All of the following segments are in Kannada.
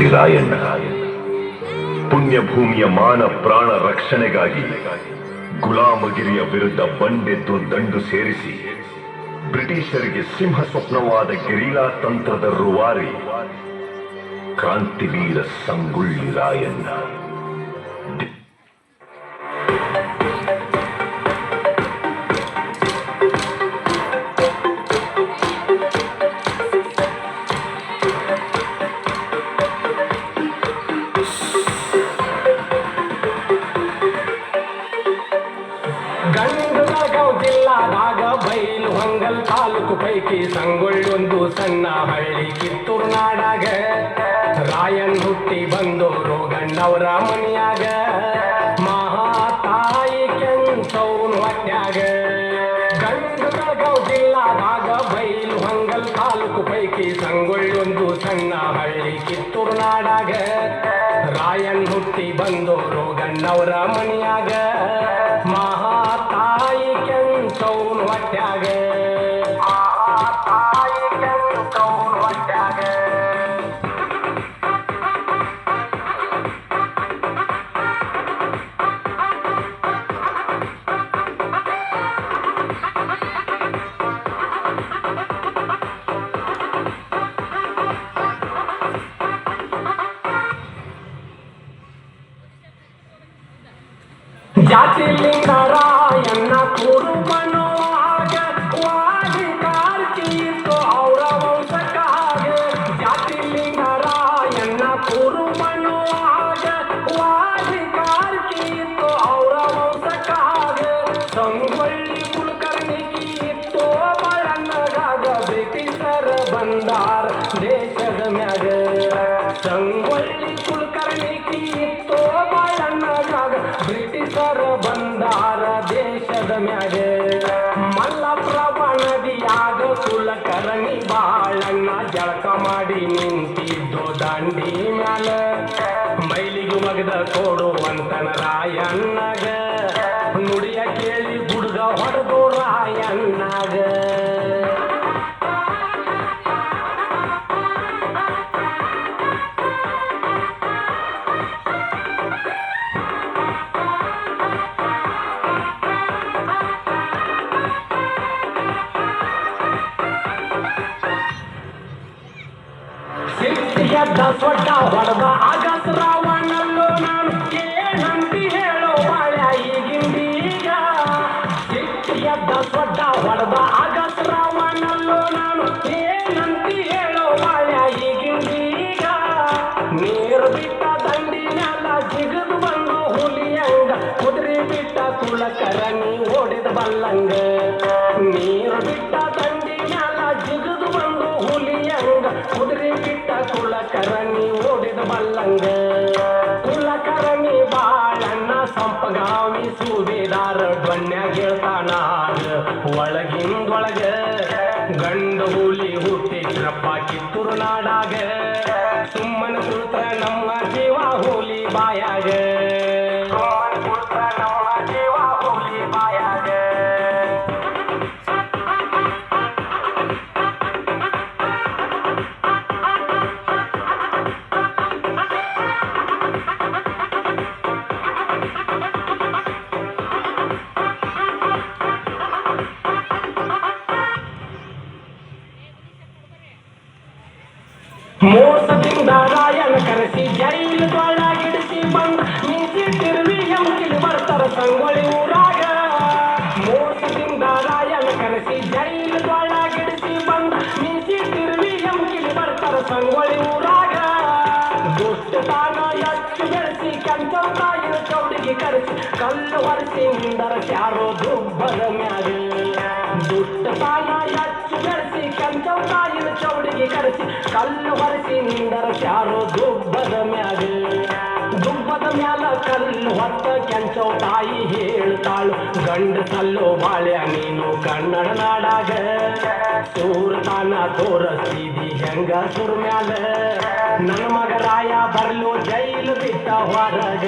ಸಂಗೊಳ್ಳಿ ರಾಯಣ್ಣ ಪುಣ್ಯಭೂಮಿಯ ಮಾನ ಪ್ರಾಣ ರಕ್ಷಣೆಗಾಗಿ ಗುಲಾಮಗಿರಿಯ ವಿರುದ್ಧ ಬಂಡೆದ್ದು ದಂಡು ಸೇರಿಸಿ ಬ್ರಿಟಿಷರಿಗೆ ಸಿಂಹ ಸ್ವಪ್ನವಾದ ಗಿರಿಲಾ ತಂತ್ರದ ರುವಾರಿ ಕ್ರಾಂತಿವೀರ ಸಂಗುಳ್ಳಿ ರಾಯಣ್ಣ. ಸಣ್ಣ ಹಳ್ಳಿ ಕಿತ್ತೂರು ನಾಡಾಗ ರಾಯನ್ ಹುಟ್ಟಿ ಬಂದೋರು ಗಂಡವರ ಮಹಾ ಮಹಾತಾಯಿ ಕೆಂಚೌನ್ ಹೊಟ್ಯಾಗ. ಬೆಳಗಾವ್ ಜಿಲ್ಲಾದಾಗ ಬೈಲು ಹೊಂಗಲ್ ತಾಲೂಕು ಪೈಕಿ ಸಂಗೊಳ್ಳೊಂದು ಸಣ್ಣ ಹಳ್ಳಿ ಕಿತ್ತೂರು ನಾಡಾಗ ರಾಯನ್ ಹುಟ್ಟಿ ಬಂದೋರು ಗಂಡವರ ಮನಿಯಾಗ ಜಾತಿ ಲಿಂಗರಾಯಣ್ಣ ಕುರುಬನುವಾಗ ಮ್ಯಾಗ. ಮಲ್ಲಪ್ರಭ ನದಿಯಾಗ ಕುಲಕರಣಿ ಬಾಳಣ್ಣ ಜಳಕ ಮಾಡಿ ನಿಂತಿದ್ದು ದಂಡಿ ಮ್ಯಾಲ. ಮೈಲಿಗೆ ಮಗದ ಕೊಡುವಂತನ ರಾಯಣ್ಣಗ. ನುಡಿಯ ಕೇಳಿ ಹುಡುಗ ಹೊಡೆದು ರಾಯಣ್ಣಗ. ಸೊಡ್ಡ ಹೊಡೆದ ಆಗಸ್ ರಾವಣಲ್ಲೋ ನಾನು ಏನಂತಿ ಹೇಳೋ ಬಾಳ್ಯ ಈಗಿಂದೀಗ. ಸಿಟ್ಟಿಗೆದ್ದ ಸೊಡ್ಡ ಹೊಡೆದ ಆಗಸ್ ರಾವಣಲ್ಲೋ ನಾನು ಏನಂತಿ ಹೇಳೋ ಬಾಳ್ಯ ಈಗಿಂದೀಗ. ನೀರು ಬಿಟ್ಟ ದಂಡಿ ಮ್ಯಾಲ ಜಿಗದು ಬಂದು ಹುಲಿಯಂಗ, ಕುದುರೆ ಬಿಟ್ಟ ಕುಲಕರನಿ ಕುಲಕರನಿ ಬಾಳಣ್ಣ ಸಂಪಗಾಮಿ ಸೂಬೇದಾರ ಡೊನ್ಯಾಗ ಹೇಳ್ತಾನ ಒಳಗಿಂದೊಳಗ ಗಂಡ ಹುಲಿ ಹುಟ್ಟಿದ್ರಪ್ಪ ಕಿತ್ತೂರು ನಾಡಾಗ. ಸುಮ್ಮನ ಕುಳಿತ ನಮ್ಮ ಜೀವ ಹುಲಿ ಬಾಯಾಗ. ದುಷ್ಟತಾನ ಎತ್ತು ಬೆಳೆಸಿ ಕಂಚ ತಾಯಿನ ಚೌಡಿಗೆ ಕರೆಸಿ. ಕಲ್ಲು ಹೊರಿಸಿ ನಿಂದರ ಯಾರೋ ದುಬ್ಬದ ಮ್ಯಾಗ ದುಷ್ಟತಾನ ಎತ್ತು ಬೆಳೆಸಿ ಕಂಚ ತಾಯಿನ ಚೌಡಿಗೆ ಕರೆಸಿ. ಕಲ್ಲು ಹೊರಿಸಿ ನಿಂದರ ಯಾರೋ ದುಬ್ಬದ ಮ್ಯಾಗ. ಮ್ಯಾಲ ಕಲ್ಲು ಹೊತ್ತ ಕೆಂಚವ್ ತಾಯಿ ಹೇಳ್ತಾಳು, ಗಂಡ ತಲ್ಲೋ ಬಾಳ್ಯ ನೀನು ಕನ್ನಡ ನಾಡಾಗ. ಸೂರ್ತಾನ ತೋರಸ್ತಿದಿ ಹೆಂಗ ಸುರ್ ಮ್ಯಾಲ ನನ್ನ ಮಗ ರಾಯ ಬರ್ಲು ಜೈಲು ಬಿಟ್ಟ ಹೊರಗ.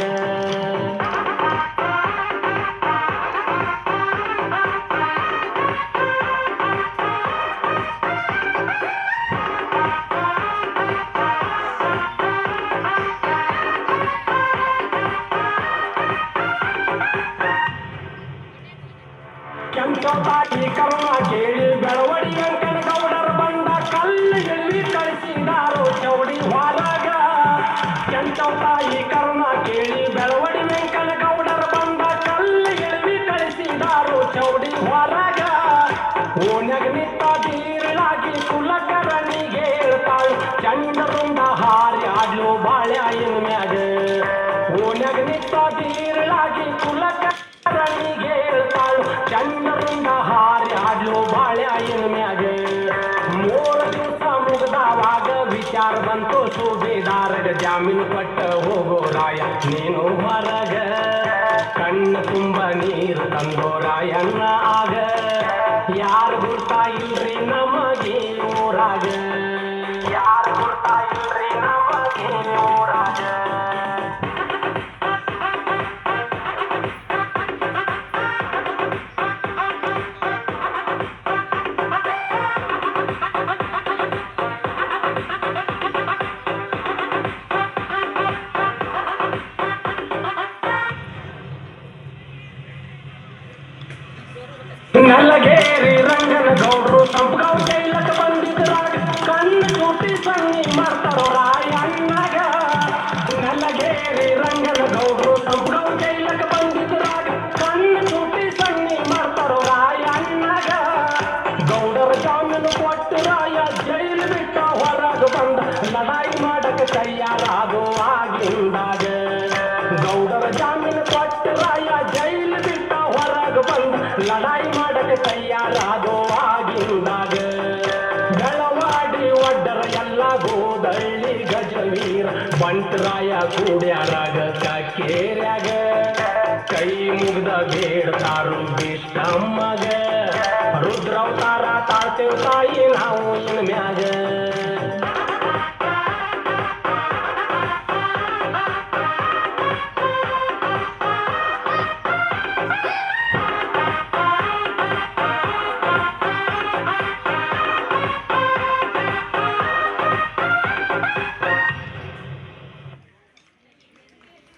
ಬಾಳೆ ಆಯಿನ ಮ್ಯಾಗ ಮೂರು ದಿವಸ ಮುಗ್ದವಾಗ ವಿಚಾರ ಬಂತು ಸುಬೇದಾರಗ ಜಾಮೀನು ಕೊಟ್ಟ ಹೋಗೋ ರಾಯ ನೀನು ಹೊರಗ ಕಣ್ಣು ತುಂಬ ನೀರು ತಂದೋ ರಾಯಣ್ಣ ಆಗ घे रे रंगन गौरू संपगाव राया कुड्या राग का केऱ्या ग काही मुगदा भेड तारू बिष्टम मग. रुद्रावतारा तारते ताई नाऊन म्याग.